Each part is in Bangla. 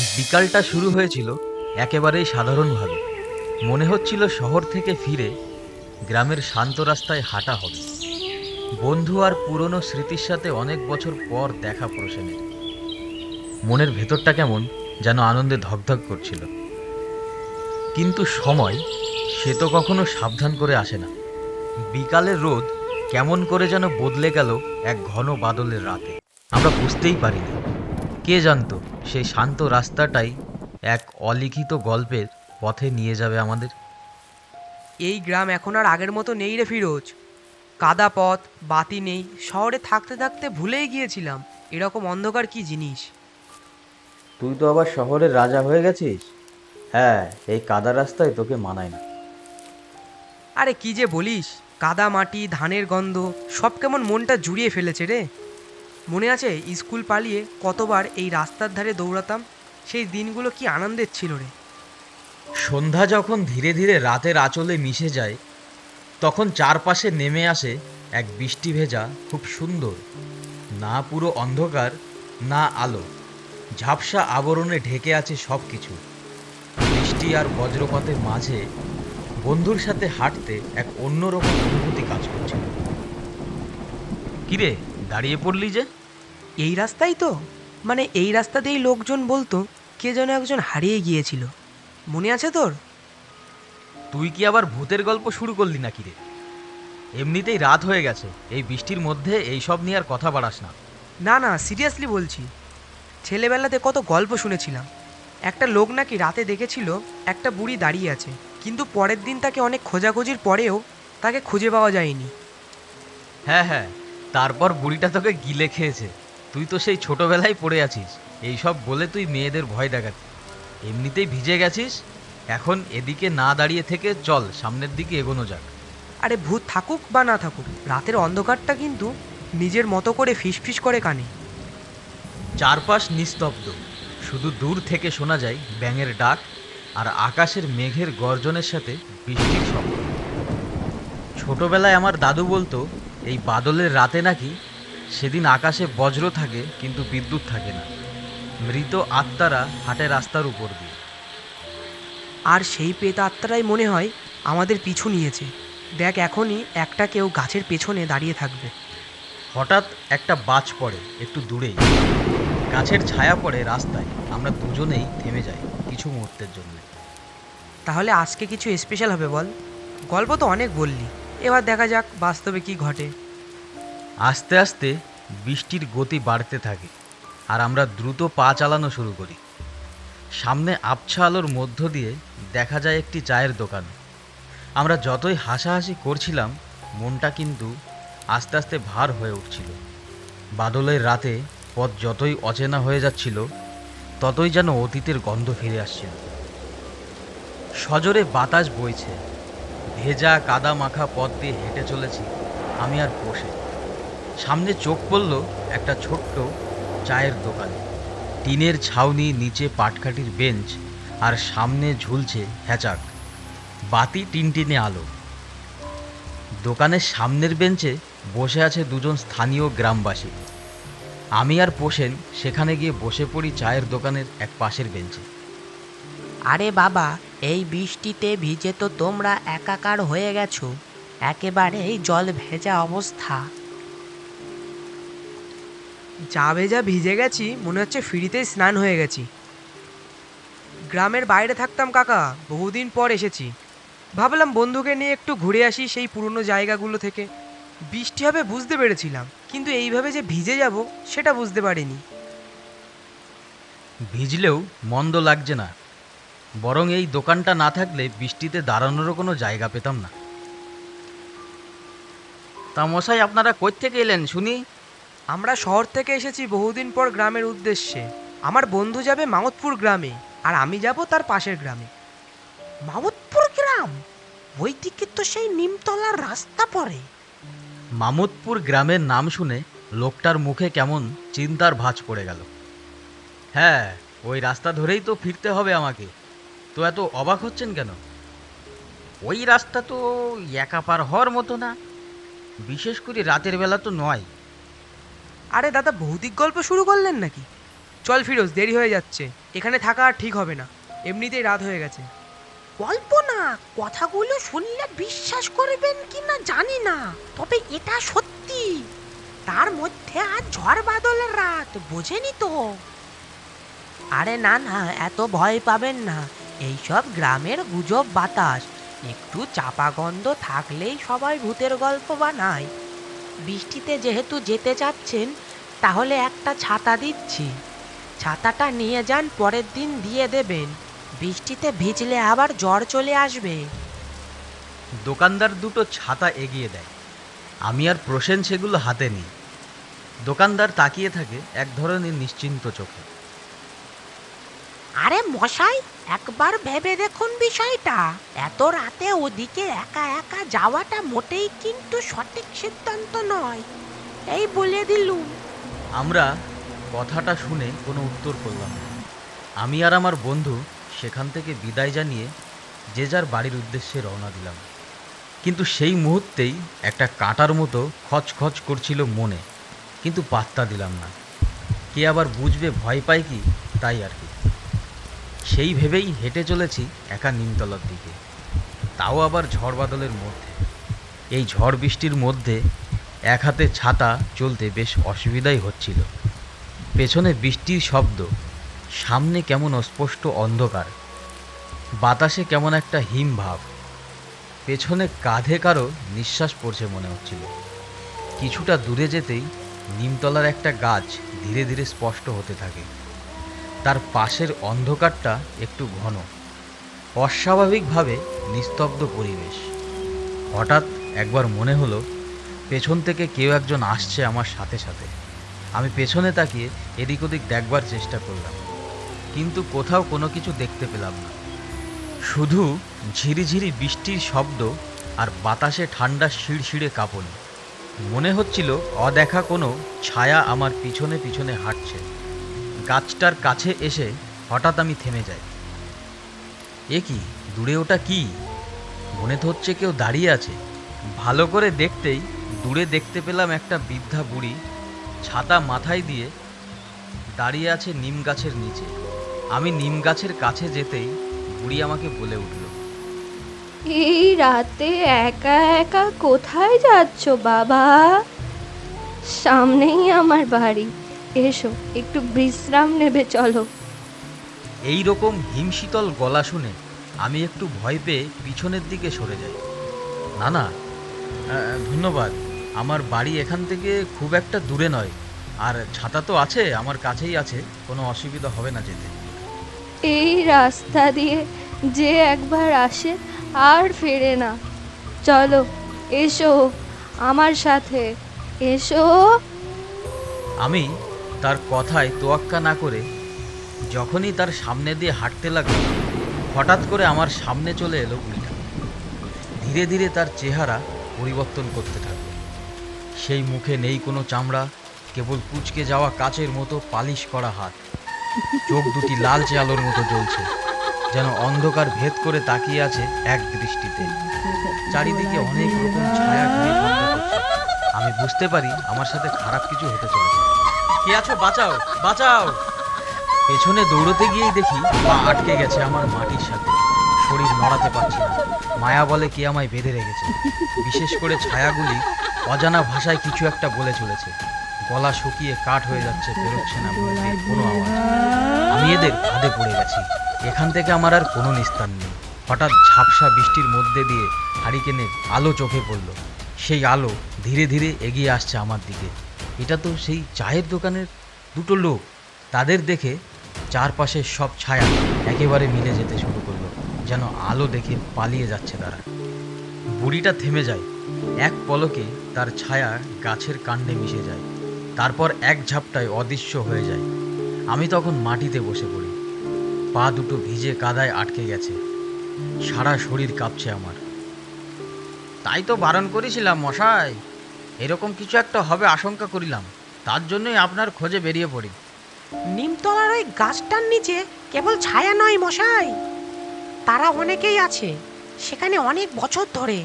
বিকালটা শুরু হয়েছিল একেবারেই সাধারণভাবে। মনে হচ্ছিল শহর থেকে ফিরে গ্রামের শান্ত রাস্তায় হাঁটা হবে। বন্ধু আর পুরনো স্মৃতির সাথে অনেক বছর পর দেখা প্রসেনের মনের ভেতরটা কেমন যেন আনন্দে ধকধক করছিল। কিন্তু সময়, সে তো কখনো সাবধান করে আসে না। বিকালের রোদ কেমন করে যেন বদলে গেল এক ঘন বাদলের রাতে। আমরা বুঝতেই পারিনি। কে জানতো? সেই শান্ত রাস্তাটাই এক অলিখিত গল্পের পথে নিয়ে যাবে আমাদের। এই গ্রাম এখন আর আগের মতো নেই রে ফিরোজ। কাদা পথ বাতি নেই শহরে থাকতে থাকতে ভুলেই গিয়েছিলাম। এরকম অন্ধকার কি জিনিস? তুই তো আবার শহরের রাজা হয়ে গেছিস? হ্যাঁ এই কাদা রাস্তায় তোকে মানায় না। আরে কি যে বলিস কাদা মাটি ধানের গন্ধ সব কেমন মনটা জুড়িয়ে ফেলেছে রে। মনে আছে স্কুল পালিয়ে কতবার এই রাস্তার ধারে দৌড়াতাম? সেই দিনগুলো কি আনন্দের ছিল রে। সন্ধ্যা যখন ধীরে ধীরে রাতের আঁচলে মিশে যায়, তখন চারপাশে নেমে আসে এক বৃষ্টি ভেজা, খুব সুন্দর। না পুরো অন্ধকার, না আলো। ঝাপসা আবরণে ঢেকে আছে সব কিছু বৃষ্টি আর বজ্রপাতের মাঝে বন্ধুর সাথে হাঁটতে এক অন্যরকম অনুভূতি কাজ করছিল। কিরে, দাঁড়িয়ে পড়লি যে? এই রাস্তাই তো? মানে এই রাস্তাতেই লোকজন বলতো কে যেন একজন হারিয়ে গিয়েছিল। মনে আছে তোর? তুই কি আবার ভূতের গল্প শুরু করলি নাকি রে? এমনিতেই রাত হয়ে গেছে এই বৃষ্টির মধ্যে এইসব নিয়ে আর কথা বাড়াস না। না না সিরিয়াসলি বলছি। ছেলেবেলাতে কত গল্প শুনেছিলাম। একটা লোক নাকি রাতে দেখেছিল একটা বুড়ি দাঁড়িয়ে আছে কিন্তু পরের দিন তাকে অনেক খোঁজাখুঁজির পরেও তাকে খুঁজে পাওয়া যায়নি। হ্যাঁ হ্যাঁ তারপর বুড়িটা তোকে গিলে খেয়েছে। তুই তো সেই ছোটবেলায় পড়ে আছিস। এইসব বলে তুই মেয়েদের ভয় দেখাতি। এমনিতেই ভিজে গেছিস। এখন এদিকে না দাঁড়িয়ে থেকে চল সামনের দিকে এগোনো যাক। আরে ভূত থাকুক বা না থাকুক রাতের অন্ধকারটা কিন্তু নিজের মতো করে ফিসফিস করে কানে। চারপাশ নিস্তব্ধ। শুধু দূর থেকে শোনা যায় ব্যাঙের ডাক আর আকাশের মেঘের গর্জনের সাথে বৃষ্টির শব্দ। ছোটবেলায় আমার দাদু বলতো এই বাদলের রাতে নাকি সেদিন আকাশে বজ্র থাকে কিন্তু বিদ্যুৎ থাকে না। মৃত আত্মারা হাঁটে রাস্তার উপর দিয়ে। আর সেই পেত আত্মারাই মনে হয় আমাদের পিছু নিয়েছে। দেখ এখনই একটা কেউ গাছের পেছনে দাঁড়িয়ে থাকবে। হঠাৎ একটা বাজ পড়ে একটু দূরেই। গাছের ছায়া পড়ে রাস্তায়। আমরা দুজনেই থেমে যাই কিছু মুহূর্তের জন্য। তাহলে আজকে কিছু স্পেশাল হবে বল? গল্প তো অনেক বললি। এবার দেখা যাক বাস্তবে কি ঘটে। আস্তে আস্তে বৃষ্টির গতি বাড়তে থাকে আর আমরা দ্রুত পা চালানো শুরু করি। সামনে আবছা আলোর মধ্য দিয়ে দেখা যায় একটি চায়ের দোকান। আমরা যতই হাসাহাসি করছিলাম, মনটা কিন্তু আস্তে আস্তে ভার হয়ে উঠছিল। বাদলের রাতে পথ যতই অচেনা হয়ে যাচ্ছিল, ততই যেন অতীতের গন্ধ ফিরে আসছিল। সজোরে বাতাস বইছে, ভেজা কাদা মাখা পথ দিয়ে হেঁটে চলেছি আমি আর বসে। সামনে চোখ পড়ল একটা ছোট্ট চায়ের দোকানে। টিনের ছাউনি, নিচে পাটকাঠির বেঞ্চ আর সামনে ঝুলছে হ্যাচাক। বাতি টিনটিনে আলো। দোকানের সামনের বেঞ্চে বসে আছে দুজন স্থানীয় গ্রামবাসী। আমি আর পোষেন সেখানে গিয়ে বসে পড়ি চায়ের দোকানের এক পাশের বেঞ্চে। আরে বাবা, এই বৃষ্টিতে ভিজে তো তোমরা একাকার হয়ে গেছো। একেবারেই জল ভেজা অবস্থা। যা ভেজা ভিজে গেছি, মনে হচ্ছে ফ্রিতেই স্নান হয়ে গেছি। গ্রামের বাইরে থাকতাম কাকা, বহুদিন পর এসেছি। ভাবলাম বন্ধুকে নিয়ে একটু ঘুরে আসি সেই পুরনো জায়গাগুলো থেকে। বৃষ্টি হবে বুঝতে পেরেছিলাম, কিন্তু এইভাবে যে ভিজে যাব, সেটা বুঝতে পারিনি। ভিজলেও মন্দ লাগছে না। বরং এই দোকানটা না থাকলে বৃষ্টিতে দাঁড়ানোরও কোনো জায়গা পেতাম না। তা মশাই, আপনারা কই থেকে এলেন শুনি? আমরা শহর থেকে এসেছি বহুদিন পর গ্রামের উদ্দেশ্যে। আমার বন্ধু যাবে মামতপুর গ্রামে, আর আমি যাব তার পাশের গ্রামে। মামুদপুর গ্রাম? ওই দিকে তো সেই নিমতলার রাস্তা পড়ে। মামুদপুর গ্রামের নাম শুনে লোকটার মুখে কেমন চিন্তার ভাঁজ পড়ে গেল। হ্যাঁ ওই রাস্তা ধরেই তো ফিরতে হবে আমাকে। তো এত অবাক হচ্ছেন কেন? ওই রাস্তা তো একা পার হওয়ার মতো না। বিশেষ করে রাতের বেলা তো নয়। আরে দাদা ভৌতিক গল্প শুরু করলেন নাকি? চল ফিরোজ দেরি হয়ে যাচ্ছে। এখানে থাকা আর ঠিক হবে না। এমনিতেই রাত হয়ে গেছে। গল্প না কথাগুলো শুনলে বিশ্বাস করবেন কি না জানি না তবে এটা সত্যি। তার মধ্যে আজ ঝড় বাদলের রাত বোঝেনি তো। আরে না না এত ভয় পাবেন না। এইসব গ্রামের গুজব বাতাস। একটু চাপা গন্ধ থাকলেই সবাই ভূতের গল্প বানায়। বৃষ্টিতে যেহেতু যেতে চাচ্ছেন, তাহলে একটা ছাতা দিচ্ছি। ছাতাটা নিয়ে যান, পরের দিন দিয়ে দেবেন। বৃষ্টিতে ভিজলে আবার জ্বর চলে আসবে। দোকানদার দুটো ছাতা এগিয়ে দেয়। আমি আর প্রসেন সেগুলো হাতে নিই। দোকানদার তাকিয়ে থাকে এক ধরনের নিশ্চিন্ত চোখে। আরে মশাই, একবার ভেবে দেখুন বিষয়টা। এত রাতে ওদিকে একা একা যাওয়াটা মোটেই কিন্তু সঠিক সিদ্ধান্ত নয়। এই বলে দিলুম। আমরা কথাটা শুনে কোনো উত্তর করলাম না। আমি আর আমার বন্ধু সেখান থেকে বিদায় জানিয়ে যে যার বাড়ির উদ্দেশ্যে রওনা দিলাম। কিন্তু সেই মুহূর্তেই একটা কাঁটার মতো খচখচ করছিল মনে। কিন্তু পাত্তা দিলাম না। কে আবার বুঝবে ভয় পায় কি, তাই আর কি। সেই ভেবেই হেঁটে চলেছি একা নিমতলার দিকে। তাও আবার ঝড় বাদলের মধ্যে। এই ঝড় বৃষ্টির মধ্যে এক হাতে ছাতা চলতে বেশ অসুবিধাই হচ্ছিল। পেছনে বৃষ্টির শব্দ, সামনে কেমন অস্পষ্ট অন্ধকার, বাতাসে কেমন একটা হিম ভাব পেছনে কাঁধে কারও নিঃশ্বাস পড়ছে মনে হচ্ছিল। কিছুটা দূরে যেতেই নিমতলার একটা গাছ ধীরে ধীরে স্পষ্ট হতে থাকে। তার পাশের অন্ধকারটা একটু ঘন। অস্বাভাবিকভাবে নিস্তব্ধ পরিবেশ। হঠাৎ একবার মনে হলো, পেছন থেকে কেউ একজন আসছে আমার সাথে সাথে। আমি পেছনে তাকিয়ে এদিক ওদিক দেখবার চেষ্টা করলাম, কিন্তু কোথাও কোনো কিছু দেখতে পেলাম না। শুধু ঝিরিঝিরি বৃষ্টির শব্দ আর বাতাসে ঠান্ডা শিড়শিড়ে কাঁপনি। মনে হচ্ছিল অদেখা কোনো ছায়া আমার পিছনে পিছনে হাঁটছে। গাছটার কাছে এসে হঠাৎ আমি থেমে যাই। এ কি, দূরে ওটা কি? মনে হচ্ছে কেউ দাঁড়িয়ে আছে। ভালো করে দেখতেই দূরে দেখতে পেলাম একটা বৃদ্ধা বুড়ি ছাতা মাথায় দিয়ে দাঁড়িয়ে আছে নিম গাছের নিচে। আমি নিম গাছের কাছে যেতেই বুড়ি আমাকে বলে উঠল, এই রাতে একা একা কোথায় যাচ্ছ বাবা? সামনেই আমার বাড়ি। এসো একটু বিশ্রাম নেবে চলো। এই রকম হিমশীতল গলা শুনে আমি একটু ভয় পেয়ে পিছনের দিকে সরে যাই। না না ধন্যবাদ। আমার বাড়ি এখান থেকে খুব একটা দূরে নয়। আর ছাতা তো আছে আমার কাছেই আছে কোনো অসুবিধা হবে না যেতে। এই রাস্তা দিয়ে যে একবার আসে আর ফেরে না। চলো এসো আমার সাথে এসো। আমি তার কথায় তোয়াক্কা না করে যখনই তার সামনে দিয়ে হাঁটতে লাগল, হঠাৎ করে আমার সামনে চলে এলো বুড়িটা। ধীরে ধীরে তার চেহারা পরিবর্তন করতে থাকল। সেই মুখে নেই কোনো চামড়া, কেবল কুচকে যাওয়া কাচের মতো পালিশ করা হাত। চোখ দুটি লালচে আলোর মতো জ্বলছে, যেন অন্ধকার ভেদ করে তাকিয়ে আছে এক দৃষ্টিতে। চারিদিকে অনেক রকম ছায়া আমি বুঝতে পারি আমার সাথে খারাপ কিছু হতে চলেছে। কে আছো? বাঁচাও বাঁচাও। পেছনে দৌড়তে গিয়েই দেখি পা আটকে গেছে আমার মাটির সাথে। শরীর নড়াতে পারছি না। মায়া বলে কে আমায় বেঁধে রেখেছে। বিশেষ করে ছায়াগুলি অজানা ভাষায় কিছু একটা বলে চলেছে। গলা শুকিয়ে কাঠ হয়ে যাচ্ছে, বেরোচ্ছে না কোনো আওয়াজ। আমি এদের ফাঁদে পড়ে গেছি। এখান থেকে আমার আর কোনো নিস্তার নেই। হঠাৎ ঝাপসা বৃষ্টির মধ্যে দিয়ে হারিকেনের আলো চোখে পড়ল। সেই আলো ধীরে ধীরে এগিয়ে আসছে আমার দিকে। এটা তো সেই চায়ের দোকানের দুটো লোক। তাদের দেখে চারপাশের সব ছায়া একেবারে মিলে যেতে শুরু করল, যেন আলো দেখে পালিয়ে যাচ্ছে তারা। বুড়িটা থেমে যায়, এক পলকে তার ছায়া গাছের কাণ্ডে মিশে যায়, তারপর এক ঝাপটায় অদৃশ্য হয়ে যায়। আমি তখন মাটিতে বসে পড়ি, পা দুটো ভিজে কাদায় আটকে গেছে, সারা শরীর কাঁপছে আমার। তাই তো বারণ করেছিলাম মশাই। এরকম কিছু একটা হবে আশঙ্কা করিলাম। তার জন্যই আপনার খোঁজে বেরিয়ে পড়ি। নিমতলার ওই গাছটার নিচে কেবল ছায়া নয় মশাই। তারা অনেকেই আছে সেখানে অনেক বছর ধরে।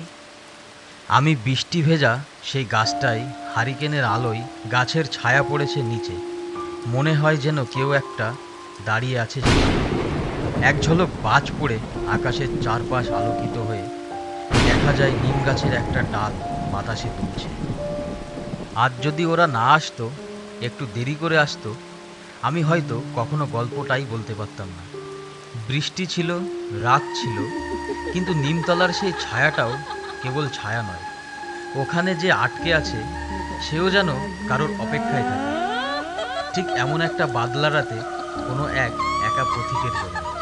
আমি বৃষ্টি ভেজা সেই গাছটাই হারিকেনের আলোয় গাছের ছায়া পড়েছে নিচে। মনে হয় যেন কেউ একটা দাঁড়িয়ে আছে এক ঝলক বাজ পড়ে আকাশের চারপাশ আলোকিত হয়ে দেখা যায় নিম গাছের একটা ডাল বাতাসে দুলছে আজ যদি ওরা না আসতো, একটু দেরি করে আসতো, আমি হয়তো কখনো গল্পটাই বলতে পারতাম না। বৃষ্টি ছিল, রাত ছিল, কিন্তু নিমতলার সেই ছায়াটাও কেবল ছায়া নয়। ওখানে যে আটকে আছে, সেও যেন কারোর অপেক্ষায় থাকে। ঠিক এমন একটা বাদলা রাতে কোনো এক একা পথিকের জন্য।